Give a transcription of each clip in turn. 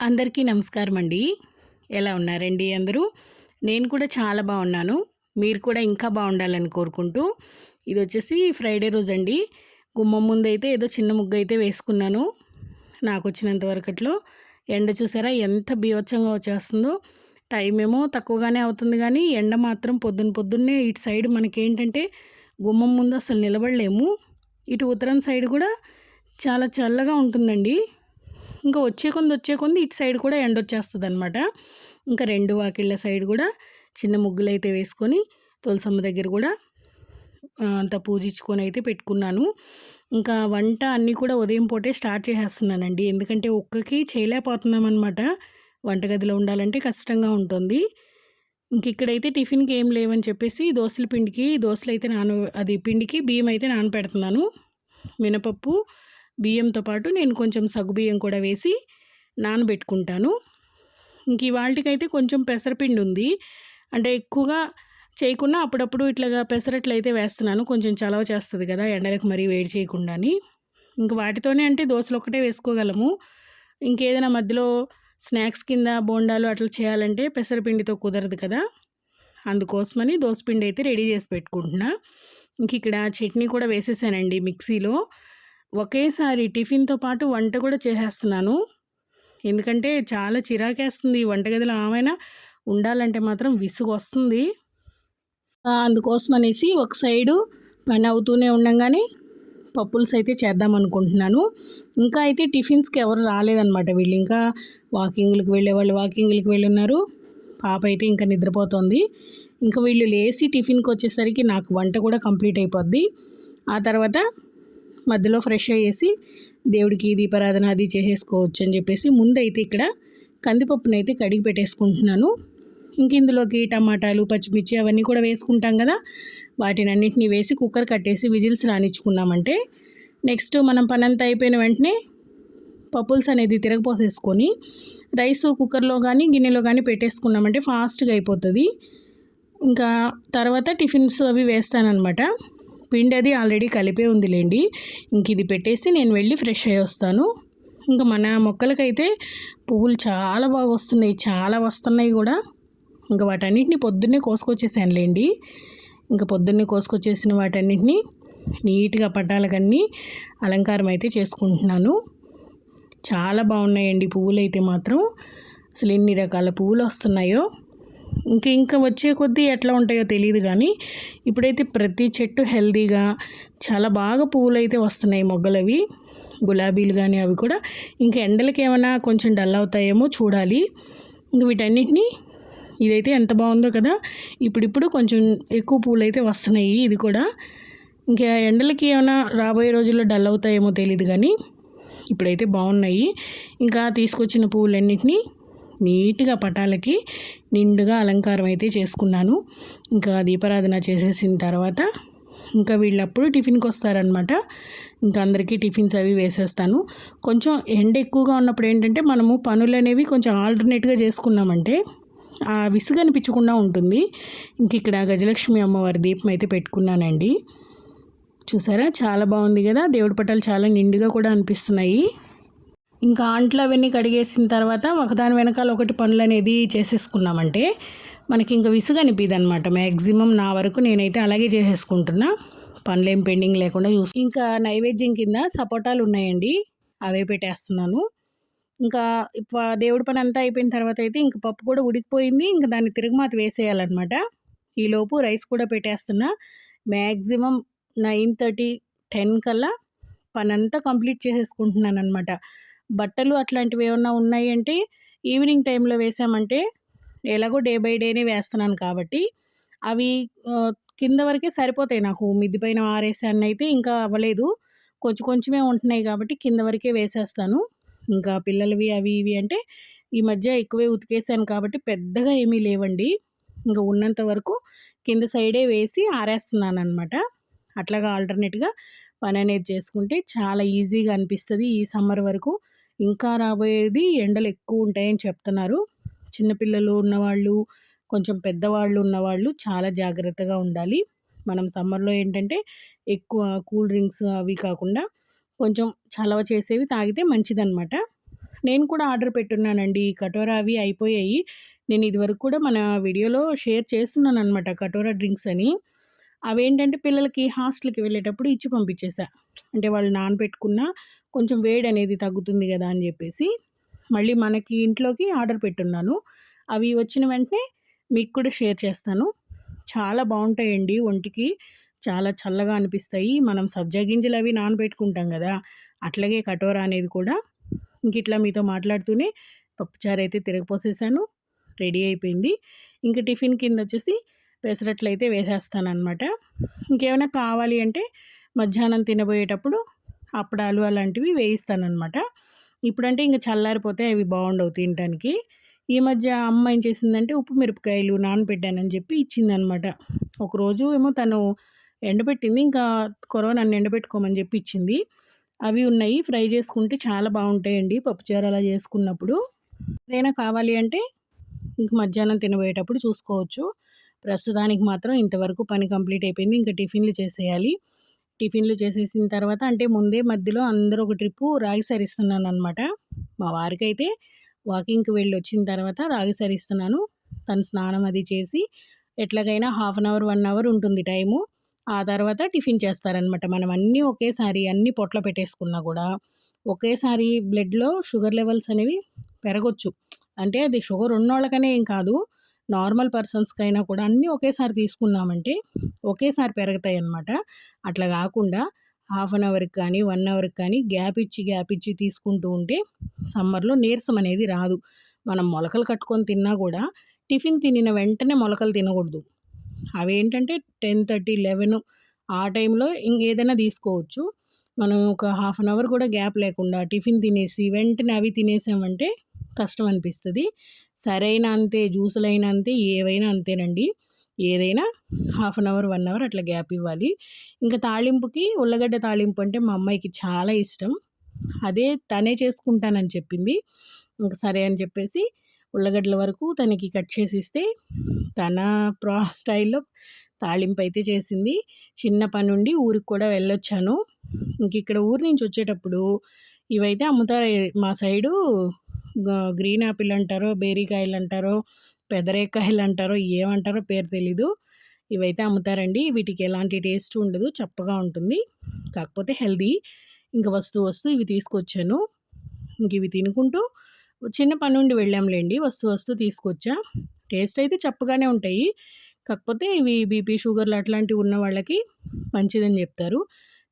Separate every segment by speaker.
Speaker 1: అందరికీ నమస్కారం అండి ఎలా ఉన్నారండి అందరూ? నేను కూడా చాలా బాగున్నాను. మీరు కూడా ఇంకా బాగుండాలని కోరుకుంటూ ఇది వచ్చేసి ఫ్రైడే రోజు అండి గుమ్మం ముందు అయితే ఏదో చిన్న ముగ్గు అయితే వేసుకున్నాను. నాకు వచ్చినంత వరకట్లో. ఎండ చూసారా ఎంత బీవచ్చంగా వచ్చేస్తుందో. టైం ఏమో తక్కువగానే అవుతుంది కానీ ఎండ మాత్రం పొద్దున్న పొద్దున్నే ఇటు సైడ్ మనకేంటంటే గుమ్మం ముందు అసలు నిలబడలేము. ఇటు ఉత్తరం సైడ్ కూడా చాలా చల్లగా ఉంటుందండి. ఇంకా వచ్చే కొంది వచ్చే కొంది ఇటు సైడ్ కూడా ఎండ వచ్చేస్తుంది అనమాట ఇంకా రెండు వాకిళ్ళ సైడ్ కూడా చిన్న ముగ్గులు అయితే వేసుకొని తులసమ్మ దగ్గర కూడా అంత పూజించుకొని అయితే పెట్టుకున్నాను. ఇంకా వంట అన్నీ కూడా ఉదయం పూటే స్టార్ట్ చేసేస్తున్నానండి. ఎందుకంటే ఒక్కకి చేయలేకపోతున్నాం అనమాట వంటగదిలో ఉండాలంటే కష్టంగా ఉంటుంది. ఇంక ఇక్కడైతే టిఫిన్కి ఏం లేవని చెప్పేసి దోశల పిండికి దోశలు అయితే నాన అది పిండికి బియ్యం అయితే నానపెడుతున్నాను మినపప్పు బియ్యంతో పాటు నేను కొంచెం సగ్గుబియ్యం కూడా వేసి నానబెట్టుకుంటాను. ఇంక ఇవాళకైతే కొంచెం పెసరపిండి ఉంది. అంటే ఎక్కువగా చేయకుండా అప్పుడప్పుడు ఇట్లాగా పెసరట్లు అయితే వేస్తున్నాను. కొంచెం చలవ చేస్తుంది కదా ఎండలకు మరీ వేడి చేయకుండాని. ఇంక వాటితోనే అంటే దోశలు ఒకటే వేసుకోగలము. ఇంకేదైనా మధ్యలో స్నాక్స్ కింద బోండాలు అట్లా చేయాలంటే పెసరపిండితో కుదరదు కదా. అందుకోసమని దోశపిండి అయితే రెడీ చేసి పెట్టుకుంటున్నా. ఇంక ఇక్కడ చట్నీ కూడా వేసేసానండి మిక్సీలో. ఒకేసారి టిఫిన్తో పాటు వంట కూడా చేసేస్తున్నాను. ఎందుకంటే చాలా చిరాకేస్తుంది వంటగదిలో ఆమెనా ఉండాలంటే మాత్రం విసుగు వస్తుంది అందుకోసం అనేసి ఒక సైడు పని అవుతూనే ఉండంగానే పప్పుల్స్ అయితే చేద్దాం అనుకుంటున్నాను. ఇంకా అయితే టిఫిన్స్కి ఎవరు రాలేదన్నమాట వీళ్ళు. ఇంకా వాకింగ్లకు వెళ్ళే వాళ్ళు వాకింగ్లకు వెళ్ళి ఉన్నారు పాప అయితే ఇంకా నిద్రపోతుంది. ఇంకా వీళ్ళు లేచి టిఫిన్కి వచ్చేసరికి నాకు వంట కూడా కంప్లీట్ అయిపోద్ది. ఆ తర్వాత మధ్యలో ఫ్రెష్ అయ్యేసి దేవుడికి దీపారాధన అది చేసేసుకోవచ్చు అని చెప్పేసి ముందైతే ఇక్కడ కందిపప్పునైతే కడిగి పెట్టేసుకుంటున్నాను. ఇంక ఇందులోకి టమాటాలు పచ్చిమిర్చి అవన్నీ కూడా వేసుకుంటాం కదా. వాటిని అన్నింటినీ వేసి కుక్కర్ కట్టేసి విజిల్స్ రానిచ్చుకున్నామంటే నెక్స్ట్ మనం పనంతా అయిపోయిన వెంటనే పప్పుల్స్ అనేది తిరగపోసేసుకొని రైస్ కుక్కర్లో కానీ గిన్నెలో కానీ పెట్టేసుకున్నామంటే ఫాస్ట్గా అయిపోతుంది. ఇంకా తర్వాత టిఫిన్స్ అవి వేస్తానన్నమాట. పిండి అది ఆల్రెడీ కలిపే ఉందిలేండి. ఇంక ఇది పెట్టేసి నేను వెళ్ళి ఫ్రెష్ అయ్యి వస్తాను. ఇంకా మన మొక్కలకైతే పువ్వులు చాలా బాగా వస్తున్నాయి చాలా వస్తున్నాయి కూడా. ఇంకా వాటన్నిటిని పొద్దున్నే కోసుకొచ్చేసానులేండి. ఇంకా పొద్దున్నే కోసుకొచ్చేసిన వాటన్నిటిని నీట్గా పట్టాలకన్నీ అలంకారం అయితే చేసుకుంటున్నాను. చాలా బాగున్నాయండి పువ్వులు అయితే మాత్రం. అసలు ఎన్ని రకాల పువ్వులు వస్తున్నాయో. ఇంకా ఇంకా వచ్చే కొద్దీ ఎట్లా ఉంటాయో తెలియదు కానీ ఇప్పుడైతే ప్రతి చెట్టు హెల్దీగా చాలా బాగా పువ్వులు అయితే వస్తున్నాయి మొగ్గలవి. గులాబీలు కానీ అవి కూడా. ఇంకా ఎండలకి ఏమైనా కొంచెం డల్ అవుతాయేమో చూడాలి. ఇంక వీటన్నిటిని ఇదైతే ఎంత బాగుందో కదా. ఇప్పుడిప్పుడు కొంచెం ఎక్కువ పూలు అయితే వస్తున్నాయి ఇది కూడా. ఇంకా ఎండలకి ఏమైనా రాబోయే రోజుల్లో డల్ అవుతాయేమో తెలియదు కానీ ఇప్పుడైతే బాగున్నాయి. ఇంకా తీసుకొచ్చిన పువ్వులన్నింటినీ నీట్గా పటాలకి నిండుగా అలంకారం అయితే చేసుకున్నాను. ఇంకా దీపారాధన చేసేసిన తర్వాత ఇంకా వీళ్ళప్పుడు టిఫిన్కి వస్తారనమాట ఇంకా అందరికీ టిఫిన్స్ అవి వేసేస్తాను. కొంచెం ఎండ ఎక్కువగా ఉన్నప్పుడు ఏంటంటే మనము పనులు అనేవి కొంచెం ఆల్టర్నేట్గా చేసుకున్నామంటే ఆ విసుగు అనిపించకుండా ఉంటుంది. ఇంక ఇక్కడ గజలక్ష్మి అమ్మవారి దీపం అయితే పెట్టుకున్నానండి. చూసారా? చాలా బాగుంది కదా? దేవుడి పటాలు చాలా నిండుగా కూడా అనిపిస్తున్నాయి. ఇంకా అంట్లు అవన్నీ కడిగేసిన తర్వాత ఒకదాని వెనకాల ఒకటి పనులు అనేది చేసేసుకున్నామంటే మనకి ఇంకా విసుగు అనిపిది అనమాట మ్యాక్సిమం నా వరకు నేనైతే అలాగే చేసేసుకుంటున్నా. పనులేం ఏం పెండింగ్ లేకుండా చూసి ఇంకా నైవేద్యం కింద సపోటాలు ఉన్నాయండి. అవే పెట్టేస్తున్నాను. ఇంకా దేవుడి పని అంతా అయిపోయిన తర్వాత అయితే ఇంక పప్పు కూడా ఉడికిపోయింది. ఇంకా దాన్ని తిరుగుమాత వేసేయాలన్నమాట. ఈలోపు రైస్ కూడా పెట్టేస్తున్నా. మ్యాక్సిమం నైన్ థర్టీ టెన్ కల్లా పని అంతా కంప్లీట్ చేసేసుకుంటున్నాను అనమాట బట్టలు అట్లాంటివి ఏమన్నా ఉన్నాయి అంటే ఈవినింగ్ టైంలో వేసామంటే ఎలాగో డే బై డేనే వేస్తున్నాను కాబట్టి అవి కింద వరకే సరిపోతాయి నాకు. మిద్ది పైన ఆరేసాను అయితే ఇంకా అవ్వలేదు. కొంచెం కొంచెమే ఉంటున్నాయి కాబట్టి కింద వరకే వేసేస్తాను. ఇంకా పిల్లలవి అవి ఇవి అంటే ఈ మధ్య ఎక్కువే ఉతికేసాను కాబట్టి పెద్దగా ఏమీ లేవండి. ఇంకా ఉన్నంత వరకు కింద సైడే వేసి ఆరేస్తున్నాను అనమాట అట్లాగా ఆల్టర్నేట్గా పని అనేది చేసుకుంటే చాలా ఈజీగా అనిపిస్తుంది ఈ సమ్మర్ వరకు. ఇంకా రాబోయేది ఎండలు ఎక్కువ ఉంటాయని చెప్తున్నారు. చిన్నపిల్లలు ఉన్నవాళ్ళు కొంచెం పెద్దవాళ్ళు ఉన్నవాళ్ళు చాలా జాగ్రత్తగా ఉండాలి. మనం సమ్మర్లో ఏంటంటే ఎక్కువ కూల్ డ్రింక్స్ అవి కాకుండా కొంచెం చలవ చేసేవి తాగితే మంచిదన్నమాట. నేను కూడా ఆర్డర్ పెట్టున్నానండి. కటోరా అవి అయిపోయాయి. నేను ఇదివరకు కూడా మన వీడియోలో షేర్ చేస్తున్నాను అనమాట కటోరా డ్రింక్స్ అని. అవేంటంటే పిల్లలకి హాస్టల్కి వెళ్ళేటప్పుడు ఇచ్చి పంపించేసా. అంటే వాళ్ళు నానబెట్టుకున్న కొంచెం వేడి అనేది తగ్గుతుంది కదా అని చెప్పేసి మళ్ళీ మనకి ఇంట్లోకి ఆర్డర్ పెట్టున్నాను. అవి వచ్చిన వెంటనే మీకు కూడా షేర్ చేస్తాను. చాలా బాగుంటాయండి ఒంటికి. చాలా చల్లగా అనిపిస్తాయి. మనం సబ్జా గింజలు అవి నానబెట్టుకుంటాం కదా అట్లాగే కటోరా అనేది కూడా. ఇంక ఇట్లా మీతో మాట్లాడుతూనే పప్పుచారు అయితే తిరగపోసేసాను. రెడీ అయిపోయింది. ఇంకా టిఫిన్ కింద వచ్చేసి పెసరట్లు అయితే వేసేస్తాను అనమాట ఇంకేమైనా కావాలి అంటే మధ్యాహ్నం తినబోయేటప్పుడు అప్పడాలు అలాంటివి వేయిస్తానమాట ఇప్పుడంటే ఇంకా చల్లారిపోతే అవి బాగుండవు తినడానికి ఈ మధ్య అమ్మ ఏం చేసిందంటే ఉప్పు మిరపకాయలు నానబెట్టానని చెప్పి ఇచ్చిందనమాట ఒకరోజు ఏమో తను ఎండబెట్టింది ఇంకా కొరవ నన్ను ఎండబెట్టుకోమని చెప్పి ఇచ్చింది. అవి ఉన్నాయి ఫ్రై చేసుకుంటే చాలా బాగుంటాయండి పప్పుచారు అలా చేసుకున్నప్పుడు. ఏదైనా కావాలి అంటే ఇంక మధ్యాహ్నం తినబోయేటప్పుడు చూసుకోవచ్చు. ప్రస్తుతానికి మాత్రం ఇంతవరకు పని కంప్లీట్ అయిపోయింది ఇంకా టిఫిన్లు చేసేయాలి. టిఫిన్లు చేసేసిన తర్వాత అంటే ముందే మధ్యలో అందరూ ఒక ట్రిప్పు రాగి సరిస్తున్నాను అనమాట మా వారికైతే వాకింగ్కి వెళ్ళి వచ్చిన తర్వాత రాగి సరిస్తున్నాను తను స్నానం అది చేసి ఎట్లాగైనా half an hour one hour ఉంటుంది టైము. ఆ తర్వాత టిఫిన్ చేస్తారనమాట మనం అన్నీ ఒకేసారి అన్ని పొట్ల పెట్టేసుకున్నా కూడా ఒకేసారి బ్లడ్లో షుగర్ లెవెల్స్ అనేవి పెరగొచ్చు. అంటే అది షుగర్ ఉన్నోళ్ళకనే ఏం కాదు. నార్మల్ పర్సన్స్కైనా కూడా అన్నీ ఒకేసారి తీసుకున్నామంటే ఒకేసారి పెరుగుతాయి అన్నమాట అట్లా కాకుండా హాఫ్ అన్ అవర్కి కానీ వన్ అవర్కి కానీ గ్యాప్ ఇచ్చి గ్యాప్ ఇచ్చి తీసుకుంటూ ఉంటే సమ్మర్లో నీరసం అనేది రాదు. మనం మొలకలు కట్టుకొని తిన్నా కూడా టిఫిన్ తినిన వెంటనే మొలకలు తినకూడదు. అవి ఏంటంటే టెన్ థర్టీ లెవెన్ ఆ టైంలో ఇంకేదైనా తీసుకోవచ్చు. మనం ఒక హాఫ్ అన్ అవర్ కూడా గ్యాప్ లేకుండా టిఫిన్ తినేసి వెంటనే అవి తినేసామంటే కష్టం అనిపిస్తుంది సరైన అంతే జ్యూసులైనా అంతే ఏవైనా అంతేనండి. ఏదైనా half an hour one hour అట్లా గ్యాప్ ఇవ్వాలి. ఇంకా తాళింపుకి ఉల్లగడ్డ తాళింపు అంటే మా అమ్మాయికి చాలా ఇష్టం. అదే తనే చేసుకుంటానని చెప్పింది. ఇంకా సరే అని చెప్పేసి ఉల్లగడ్డల వరకు తనకి కట్ చేసి ఇస్తే తన ప్రా స్టైల్లో తాళింపు అయితే చేసింది. చిన్న పని నుండి ఊరికి కూడా వెళ్ళొచ్చాను. ఇంక ఇక్కడ ఊరి నుంచి వచ్చేటప్పుడు ఇవైతే అమ్ముతారు. మా సైడు గ్రీన్ యాపిల్ అంటారో బేరీకాయలు అంటారో పెదరేకాయలు అంటారో ఏమంటారో పేరు తెలీదు. ఇవైతే అమ్ముతారండి. వీటికి ఎలాంటి టేస్ట్ ఉండదు చప్పగా ఉంటుంది. కాకపోతే హెల్దీ. ఇంకా వస్తూ వస్తూ ఇవి తీసుకొచ్చాను. ఇంక ఇవి తినుకుంటూ చిన్న పని నుండి వెళ్ళాంలేండి. వస్తూ వస్తూ తీసుకొచ్చా. టేస్ట్ అయితే చప్పగానే ఉంటాయి. కాకపోతే ఇవి బీపీ షుగర్లు అట్లాంటివి ఉన్న వాళ్ళకి మంచిదని చెప్తారు.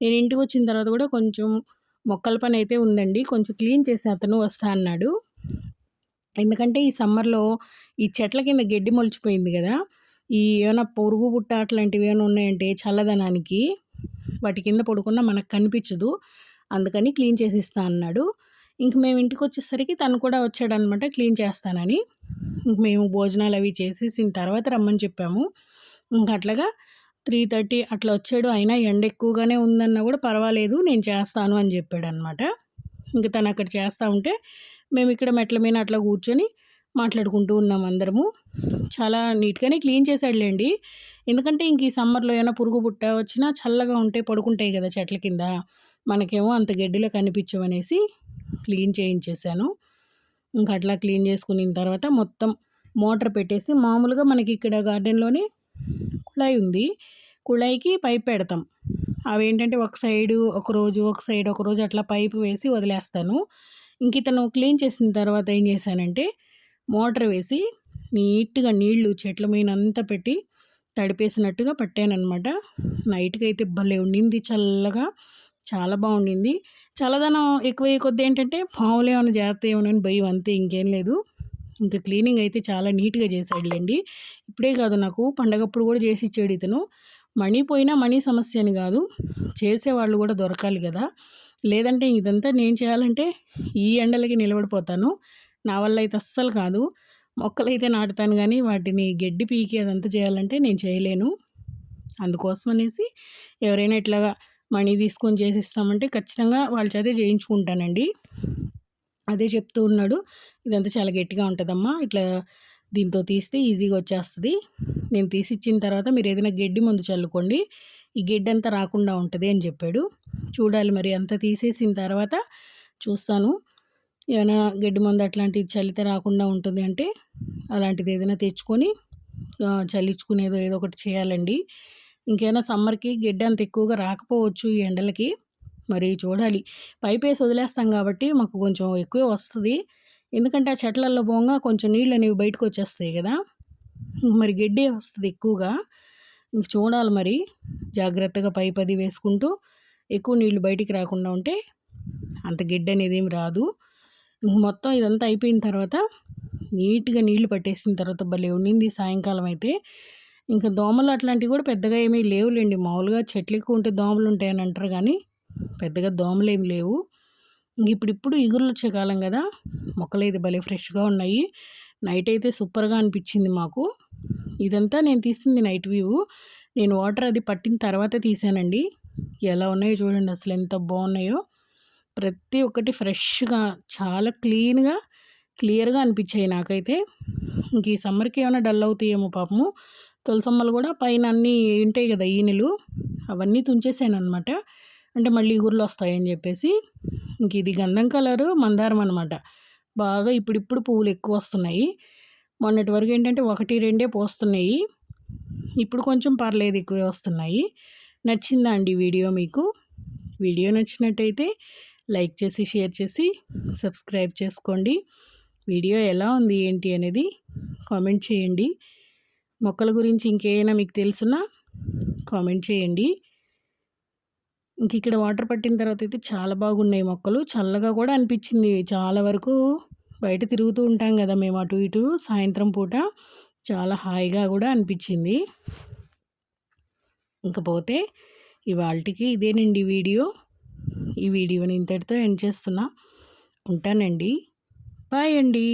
Speaker 1: నేను ఇంటికి వచ్చిన తర్వాత కూడా కొంచెం మొక్కల పని అయితే ఉందండి. కొంచెం క్లీన్ చేసి అతను వస్తా అన్నాడు. ఎందుకంటే ఈ సమ్మర్లో ఈ చెట్ల కింద గడ్డి మొలిచిపోయింది కదా ఈ ఏమైనా పొరుగు బుట్ట అట్లాంటివి ఏమైనా ఉన్నాయంటే చల్లదనానికి వాటి కింద పడుకున్నా మనకు కనిపించదు. అందుకని క్లీన్ చేసిస్తా అన్నాడు. ఇంక మేము ఇంటికి వచ్చేసరికి తను కూడా వచ్చాడనమాట క్లీన్ చేస్తానని. ఇంక మేము భోజనాలు అవి చేసేసిన తర్వాత రమ్మని చెప్పాము. ఇంకా అట్లాగా త్రీ థర్టీ అట్లా వచ్చాడు. అయినా ఎండ ఎక్కువగానే ఉందన్నా కూడా పర్వాలేదు నేను చేస్తాను అని చెప్పాడు అనమాట ఇంక తను అక్కడ చేస్తూ ఉంటే మేము ఇక్కడ మెట్ల మీద అట్లా కూర్చొని మాట్లాడుకుంటూ ఉన్నాం అందరము. చాలా నీట్గానే క్లీన్ చేసాడులేండి ఎందుకంటే ఇంక ఈ సమ్మర్లో ఏమైనా పురుగు పుట్ట వచ్చినా చల్లగా ఉంటే పడుకుంటాయి కదా చెట్ల కింద. మనకేమో అంత గడ్డిలో కనిపించమనేసి క్లీన్ చేయించేసాను ఇంకా అట్లా క్లీన్ చేసుకున్న తర్వాత మొత్తం మోటార్ పెట్టేసి మామూలుగా మనకి ఇక్కడ గార్డెన్లోనే కుళాయి ఉంది. కుళాయికి పైప్ పెడతాం. అవి ఏంటంటే ఒక సైడు ఒక రోజు ఒక సైడ్ ఒక రోజు అట్లా పైపు వేసి వదిలేస్తాను. ఇంక ఇతను క్లీన్ చేసిన తర్వాత ఏం చేశానంటే మోటార్ వేసి నీట్గా నీళ్ళు చెట్ల మీద అంతా పెట్టి తడిపేసినట్టుగా పట్టానమాట నైట్కి అయితే భలే ఉండింది చల్లగా చాలా బాగుండింది. చల్లదనం ఎక్కువ కొద్ది ఏంటంటే పాములు ఏమైనా జాగ్రత్త ఏమైనా భయం అంతే ఇంకేం లేదు. ఇంకా క్లీనింగ్ అయితే చాలా నీట్గా చేశాడులేండి. ఇప్పుడే కాదు నాకు పండగప్పుడు కూడా చేసి ఇచ్చాడు ఇతను. మనీ పోయినా మనీ సమస్య అని కాదు చేసేవాళ్ళు కూడా దొరకాలి కదా. లేదంటే ఇదంతా నేను చేయాలంటే ఈ ఎండలకి నిలబడిపోతాను. నా వల్ల అయితే అస్సలు కాదు. మొక్కలైతే నాటుతాను కానీ వాటిని గడ్డి పీకి అదంతా చేయాలంటే నేను చేయలేను. అందుకోసం అనేసి ఎవరైనా ఇట్లాగా మనీ తీసుకొని చేసిస్తామంటే ఖచ్చితంగా వాళ్ళ చేతే చేయించుకుంటానండి. అదే చెప్తూ ఉన్నాడు. ఇదంతా చాలా గట్టిగా ఉంటుందమ్మా. ఇట్లా దీంతో తీస్తే ఈజీగా వచ్చేస్తుంది. నేను తీసిచ్చిన తర్వాత మీరు ఏదైనా గడ్డి ముందు చల్లుకోండి. ఈ గిడ్డంతా రాకుండా ఉంటుంది అని చెప్పాడు. చూడాలి మరి అంతా తీసేసిన తర్వాత చూస్తాను. ఏమైనా గడ్డి మందు అట్లాంటివి చల్లితే రాకుండా ఉంటుంది అంటే అలాంటిది ఏదైనా తెచ్చుకొని చల్లించుకునేదో ఏదో ఒకటి చేయాలండి. ఇంకేమైనా సమ్మర్కి గిడ్డ అంత ఎక్కువగా రాకపోవచ్చు ఈ ఎండలకి. మరి చూడాలి. పైపేసి వదిలేస్తాం కాబట్టి మాకు కొంచెం ఎక్కువే వస్తుంది. ఎందుకంటే ఆ చెట్లల్లో పోగా కొంచెం నీళ్ళు అనేవి బయటకు వచ్చేస్తాయి కదా. మరి గడ్డి వస్తుంది ఎక్కువగా. ఇంక చూడాలి మరి. జాగ్రత్తగా పై పది వేసుకుంటూ ఎక్కువ నీళ్ళు బయటికి రాకుండా ఉంటే అంత గిడ్డ అనేది ఏమి రాదు. ఇంక మొత్తం ఇదంతా అయిపోయిన తర్వాత నీట్గా నీళ్ళు పట్టేసిన తర్వాత భలే ఉండింది సాయంకాలం అయితే. ఇంకా దోమలు అట్లాంటివి కూడా పెద్దగా ఏమీ లేవులేండి. మామూలుగా చెట్లు ఎక్కువ ఉంటే దోమలు ఉంటాయని అంటారు కానీ పెద్దగా దోమలు ఏమి లేవు. ఇంక ఇప్పుడు ఇప్పుడు ఇగురులు వచ్చే కాలం కదా. మొక్కలు అయితే భలే ఫ్రెష్గా ఉన్నాయి. నైట్ అయితే సూపర్గా అనిపించింది మాకు. ఇదంతా నేను తీసింది నైట్ వ్యూ. నేను వాటర్ అది పట్టిన తర్వాత తీసానండి. ఎలా ఉన్నాయో చూడండి అసలు ఎంత బాగున్నాయో. ప్రతి ఒక్కటి ఫ్రెష్గా చాలా క్లీన్గా క్లియర్గా అనిపించాయి నాకైతే. ఇంక ఈ సమ్మర్కి ఏమైనా డల్ అవుతాయేమో పాపము. తులసమ్మలు కూడా పైన అన్నీ ఉంటాయి కదా ఈనెలు. అవన్నీ తుంచేసాను అనమాట అంటే మళ్ళీ ఊర్లో వస్తాయని చెప్పేసి. ఇంక ఇది గంధం కలరు మందారం అనమాట బాగా ఇప్పుడిప్పుడు పువ్వులు ఎక్కువ వస్తున్నాయి. మొన్నటి వరకు ఏంటంటే ఒకటి రెండే పోస్తున్నాయి. ఇప్పుడు కొంచెం పర్లేదు ఎక్కువే వస్తున్నాయి. నచ్చిందా అండి వీడియో మీకు. వీడియో నచ్చినట్టయితే లైక్ చేసి షేర్ చేసి సబ్స్క్రైబ్ చేసుకోండి. వీడియో ఎలా ఉంది ఏంటి అనేది కామెంట్ చేయండి. మొక్కల గురించి ఇంకేమైనా మీకు తెలుసున్నా కామెంట్ చేయండి. ఇంక ఇక్కడ వాటర్ పట్టిన తర్వాత అయితే చాలా బాగున్నాయి మొక్కలు. చల్లగా కూడా అనిపించింది చాలా వరకు. బయట తిరుగుతూ ఉంటాం కదా మేము అటు ఇటు సాయంత్రం పూట. చాలా హాయిగా కూడా అనిపించింది. ఇంకపోతే ఇవాళకి ఇదేనండి వీడియో. ఈ వీడియోని ఇంతటితో ఎండ్ చేస్తున్నా. ఉంటానండి. బాయ్ అండి.